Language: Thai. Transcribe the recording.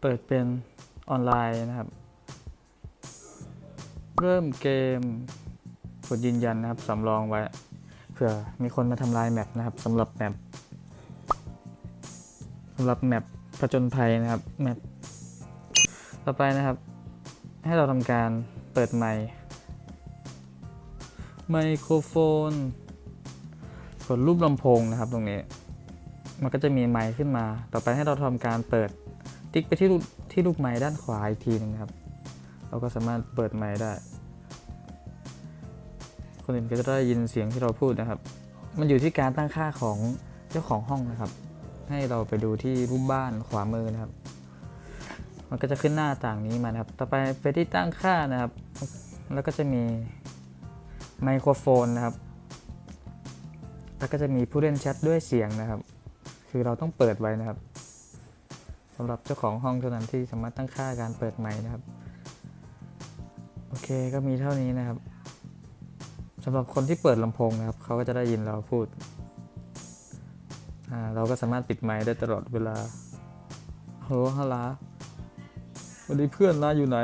เปิดเป็นออนไลน์นะครับ เริ่มเกมกดยืนยันนะครับสำรองไว้เผื่อมีคนมาทำลายแมปนะครับสำหรับแมปสำหรับแมปผจญภัยนะครับแมปต่อไปนะครับ ให้เราทำการเปิดไมค์ไมโครโฟน กดรูปลำโพงนะครับตรงนี้ มันก็จะมีไมค์ขึ้นมา ต่อไปให้เราทำการเปิด ติ๊กไปที่รูปที่รูปไมค์ด้านขวาอีกทีหนึงครับ เราก็สามารถเปิดไมค์ได้ คนอื่นก็จะได้ยินเสียงที่เราพูดนะครับ มันอยู่ที่การตั้งค่าของเจ้าของห้องนะครับ ให้เราไปดูที่รูปบ้านขวามือนะครับ มันก็จะขึ้นหน้าต่างนี้มานะครับ ต่อไปไปที่ตั้งค่านะครับ แล้วก็จะมีไมโครโฟนนะครับ แล้วก็จะมีผู้เล่นแชทด้วยเสียงนะครับ คือเราต้องเปิดไว้นะครับ สำหรับเจ้าของห้องเท่านั้นที่สามารถตั้งค่าการเปิดไมค์นะครับ โอเคก็มีเท่านี้นะครับสำหรับคนที่เปิดลำโพงนะครับเขาก็จะได้ยินเราพูด เราก็สามารถปิดไมค์ได้ตลอดเวลาฮัลโหลฮัลโหลวันนี้เพื่อนนะอยู่ไหน